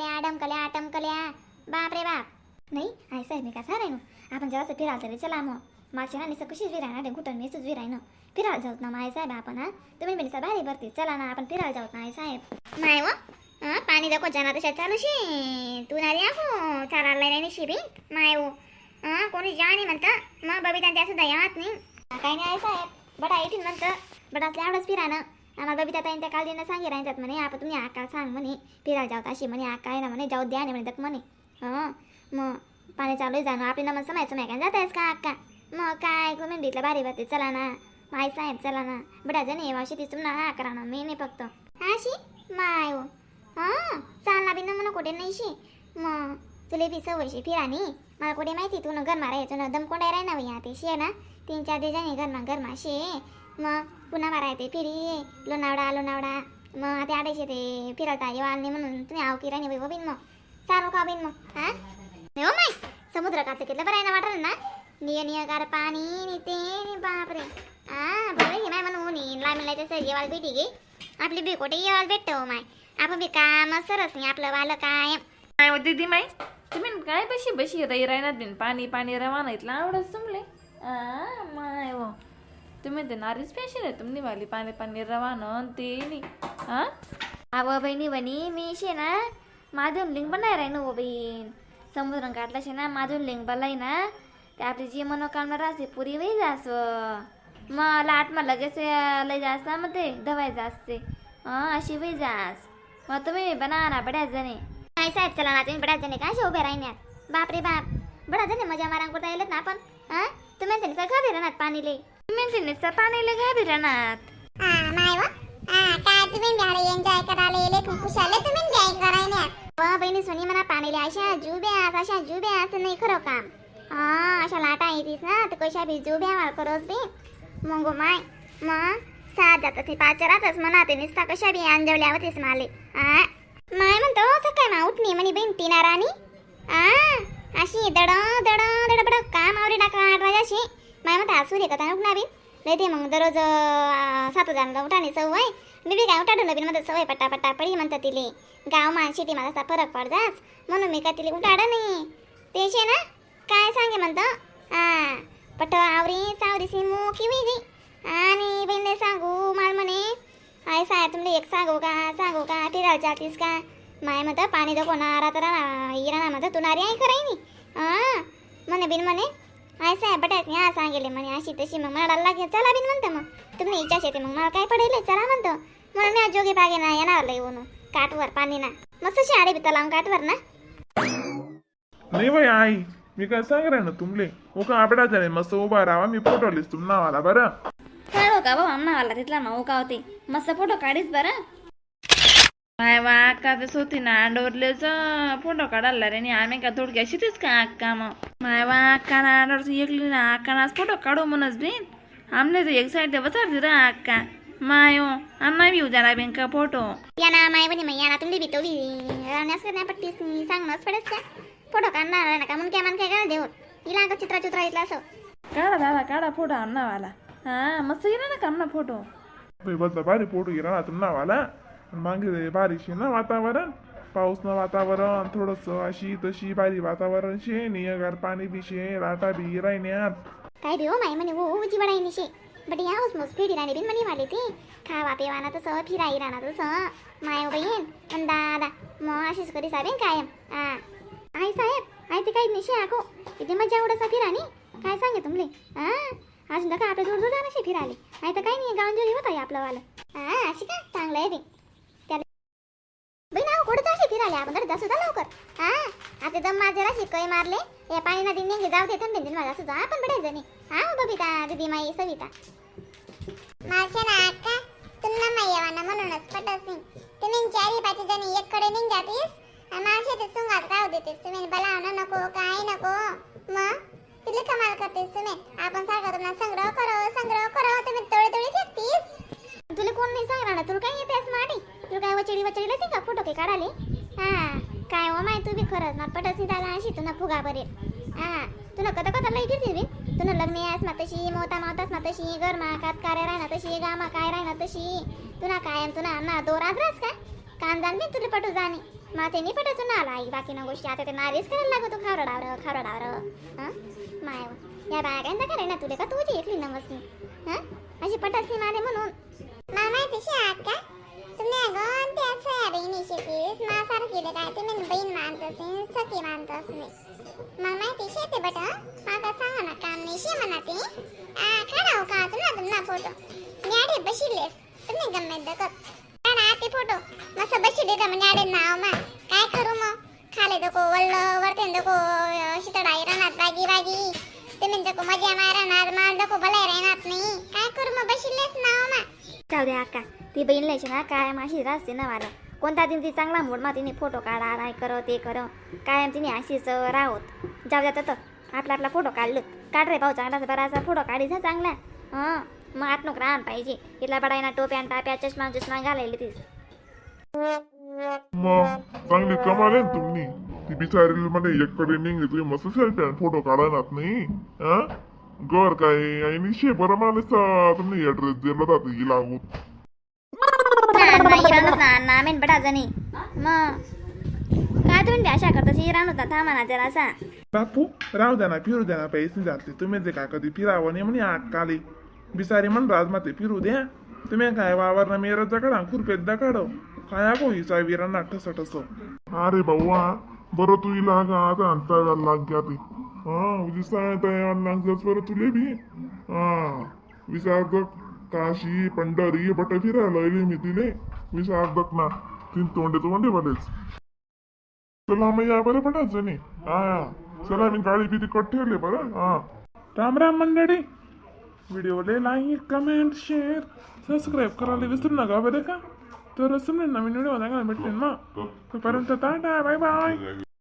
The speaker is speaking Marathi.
डमकल्या डमकल्या टमकल्या बाप रे बाप. नाही आहे साहेब मी का साराय ना आपण जेव्हा फिरायला तरी चला मग. मागच्या ना निसं कशीच विराय ना घुटन मीच विराय ना फिरायला जाऊत ना माय साहेब आपण हा? तुम्ही मी निसा बारी भरती. चला ना आपण फिरायला जाऊत ना आई साहेब. नाही व? हं, पाणी दाखव जाणार तशा चालू शे. तू नाही आहो चालायला नाही शिबी नाही हो हं, कोणी जाणी म्हणतं. मग बबिता त्या सुद्धा यात नाही. काही नाही आहे साहेब. बडा येतील म्हणतं बडा असल्या आवडच फिरानं आम्हाला बबिता ताईन त्या काळजीनं सांगे राहतात म्हणे आपण तुम्ही आका सांग म्हणे फिरायला जाऊ अशी म्हणे आका आहे ना म्हणे जाऊ द्या म्हणे दक म्हणे हं मग पाणी चालू आहे जाणं आपली नमन समायचं नाही काय जात आहेस का आका मग काय तुम्ही भेटलं भारी बाते चला ना माय साहेब चला ना बडा जण ये मावशी तीच तुम्हाला हा करा ना मी नाही फक्त हाशी माय हो हां चालला बी ना म्हणा कुठे नाहीशी मग तुले बी सवयशी फिरानी मला कुठे माहिती तू न घर राहायचो ना दम कोंडा राही ना या ते शे ना तीन चार दिवसांनी घरमा मा शे मग पुन्हा मारा येते फिरी लोणावडा लोणावडा मग ते आडायचे ते फिरवता येवा नाही म्हणून. तुम्ही आव किराणी राणी बिन मग. चालू का बिन मग हा? नाही हो माय समुद्र काचं घेतलं बरं आहे ना वाटलं ना? निय कार पाणी नि ते नि बापरे. आ बरं हे माय म्हणून. लांबी लायचं सर येवाल भेटी गे आपली बिकोटे कुठे येवाल भेटतो हो माय आपण बी काम सरस नाही आपलं वालं काय काय हो दीदी माई? तुम्ही काय बशी बशी रई राहणार बिन पाणी पाणी रवाना इथलं आवडच तुमले आ माय हो. तुम्ही ते नारी स्पेशल आहे. तुमनी वाली पाणी पाणी रवाना ते नी हा अव बहिणी बहिणी मी शे ना माधून लिंग बनाय राही ना बहीण. समुद्र काढला शे ना माधून लिंग बनाय ना ते आपली जी मनोकामना राहते पुरी वही जास मग लाट मग लगेच लय जास्त ना मग ते दवाई जास्त. हां अशी वही जास. मग तुम्ही बना ना बड्याच जणे. काय साहेब चला ना तुम्ही बड्याच जणे काय असे उभे राहण्यात बाप रे बाप. बडा जणे मजा मारा करता येईल ना आपण हां तुम्ही त्यांनी सगळं फिरणार पाणीले. तुम्ही ते नुसतं पाणीला काय बिरानात माय व काय तुम्ही ब्याडे एन्जॉय करायला येले खुशाले तुम्ही एन्जॉय करायला वा बहिणी सोनी म्हणा पाणीले अशा जुब्या अशा जुब्या असं नाही खरं काम हा अशा लाटा येतीस ना तर कशा बी जुब्या मार करोस बी मग माय मग सात जातात ते पाच राहतच म्हणा ते निसता कशा बी अंजवल्या होतीस माले आ माय म्हणतो काय मा उठणी म्हणे बहीण टीना राणी आ अशी दड दड दडबड काम आवरी टाका आठ वाजाशी माय म्हणते आज सूर्य कथा उठणार बी नाही ते मग दररोज सात हजार उठाने सवय मी बी काय उठाडून बी म्हणतात सवय पट्टा पट्टा पडी म्हणतात तिले. गाव मान शेती मला असा फरक पडताच म्हणून मी का तिले उठाड नाही. तेशे ना? काय सांगे म्हणतो? हा पट आवरी सावरी सिमू किवी गी आणि बहिणी सांगू माल म्हणे आय साय तुम्ही एक सांगू का? सांगू का? फिरायला जातीस का? माय म्हणतं पाणी तर कोणा तर ना म्हणतं तू नारी खरं नाही हा म्हणे बिन म्हणे आय बटायच हा सांगेले म्हणे अशी तशी मग मला लागे चला बिन म्हणतं मग. तुम्ही इच्छा शेते मग मला काय पडेल चला म्हणतो. म्हणून मी जोगी पागे ना येणार लय येऊन काठवर पाणी ना मस्त शाळे बी लावून काठवर ना. नाही बाई आई मी काय सांगणार ना तुमले? उका आपडा जाणे मस्त उभा राहा मी फोटो लिस्ट तुम नावाला बरं? काय हो का भाऊ? आम्हाला आला तिथला ना का होते? मस्त फोटो काढीस बरं. माय वा अक्का तस होती ना अंडवरलेच फोटो काढायला रे आणि आम्ही का थोडक्या शितीच का अक्का मग? माय वा अक्का ना अंडवर एकली ना अक्का ना फोटो काढू म्हणच बिन. आमने तर एक साईड बसार दिरा अक्का. माय आम्हा बी उजाला बिन का फोटो? याना माय बनी मग याना तुमली बितवली राहण्यास करण्या पट्टीस सांगणंच पडेस का फोटो काढणार ना का? म्हणून काय मन काय काढ देऊत हिला का चित्रा चित्रा इथला असं. काढा दादा काढा फोटो आमनावाला हा मस्त गेला ना का आमना फोटो? भारी फोटो गेला ना तुम नावाला मागे बारीशी ना वातावरण पाऊसनं वातावरण थोडस अशी तशी बारी वातावरण शे नियगार पाणी बी शे लाटा बी राहण्यात. काय बी हो माय म्हणे हो उजी बडाई निशे बट या उस मोस फिरी राणी बिन म्हणे वाले ते. खावा तर तसं फिराई राहणार तसं. माय हो बहीण पण दादा मग अशीच करी साबीन कायम. आ. आई साहेब आई ते काही निशे आको इथे मजा एवढं फिरानी काय सांगे तुमले? आ? अजून तर काय आपल्या जोड दूर जाण्याशी फिराले आई तर काही नाही गावन जोरी होता आपलं वालं. हा अशी का? चांगलं आहे ते. फिराले आपण दसू जा लवकर. हा? आता दम माझे राशी कै मारले. या पाणी नदी नेंगे जाऊ दे थंड दिन माझा सुद्धा आपण बडे जणी. हा बबिता दीदी माई सविता. माझ्या ना अक्का तुला माई येवाना म्हणूनच पटस तुम्ही चारी पाच जणी एक कडे निघ जातीस. माझ्या ते सुंगात गाव देतेस. तुम्ही बलावणं नको काय नको. मग? तिला कमाल करतेस तुम्ही. आपण सारखं तुम्हाला संग्रह करो संग्रह करो तुम्ही तोळे तोळे फेकतीस. तुला कोण नाही सांगणार? तुला काय येते माटी तुला काय वचडी वचडी येते का? फोटो काही काढाले? हा काय हो माय तू बी खरंच ना पटसी दादा अशी तुला फुगा बरेल हा तुला कदा कथा लई घेतील बी तुला लग्न यास ना तशी मोता मावतास ना तशी गरमा कात कार्य राहणार तशी गामा काय राहणार तशी. तुला कायम तुला ना दोरात रास का? कान जाण बी तुला पटू जाणे. माते नाही पटायचं ना आला आई बाकी ना गोष्टी. आता ते मारीच करायला लागतो खावरडावर खावरडावर हां? माय या बाया करे ना तुले का? तुझी एकली नमसनी हां? अशी पटासनी मारे म्हणून. मामा तशी आहात का तुम्ही अगं त्या सोयाबीन शेतीस मा सारखी काय तुम्ही बहीण मानत असेल सखी मानत असणे मला माहिती शेते बट माका सांगा ना काम नाही शे म्हणा ते आ काढाव का तुला तुमना फोटो न्याडे बशिलेस तुम्ही गम्मे दकत काढा ते फोटो मस्त बशी देता म्हणजे आडे नाव मा काय करू मग खाले दको वल्ल वरते दको शितडाई राहणार बागी बागी तुम्ही दको मजा मारणार माल दको भलाय राहणार नाही काय करू मग बशिलेस नाव मा जाऊ दे अक्का ती बहीण लिहायची ना काय माशी राहते ना मला. कोणता दिन ती चांगला मूडमा तिने फोटो काढा नाही कर ते कर. कायम तिने अशीच राहोत. जाऊ जात तर. आपला आपला फोटो काढलं काढ रे भाऊ चांगला बराचा फोटो काढीचा चांगला. हां मग आटणूक राहण पाहिजे. इथला बडाईना टोप्या टाप्या चष्मा चष्मा घालायला तीस. मग चांगली कमाल आहे ना तुम्ही. ती बिचारी मध्ये एककडे निघली तुम्ही मस्त सेल्फी आणि फोटो काढणार नाही. हा? घर काय आणि शे बरं माणूस तुम्ही ऍड्रेस दिला जातो ही लागू नामेन बडा जणी. मग. काय तुम्ही अशा करता इराण होता थांबा ना जरा असा बापू राहू द्या ना फिरू द्या ना पैसे जाते. तुम्ही ते काय कधी फिरावं नाही म्हणे आकाली बिचारी म्हण राजमाते फिरू द्या. तुम्ही काय वावर मेरत दकाडा खुरपेत दकाड काय गो हिचा विरांना ठस ठस अरे बाबा बरं तू इला का आता अंतर लाग गया ते. हा विसाय तयार लागस बरं तुले बी. हा विसार्धक काशी पंढरी बट फिरायला मी तिले विसार्धक ना तीन तोंडे तोंडे बरेच चला मग या बरं पडायचं नाही हा चला मी गाडी बिडी कट ठेवले बरं हा राम राम मंडळी व्हिडिओले लाईक कमेंट शेअर सबस्क्राईब करायला विसरू नका बरं का तर समजेल नवीन व्हिडिओ भेटेल ना तोपर्यंत टाटा बाय बाय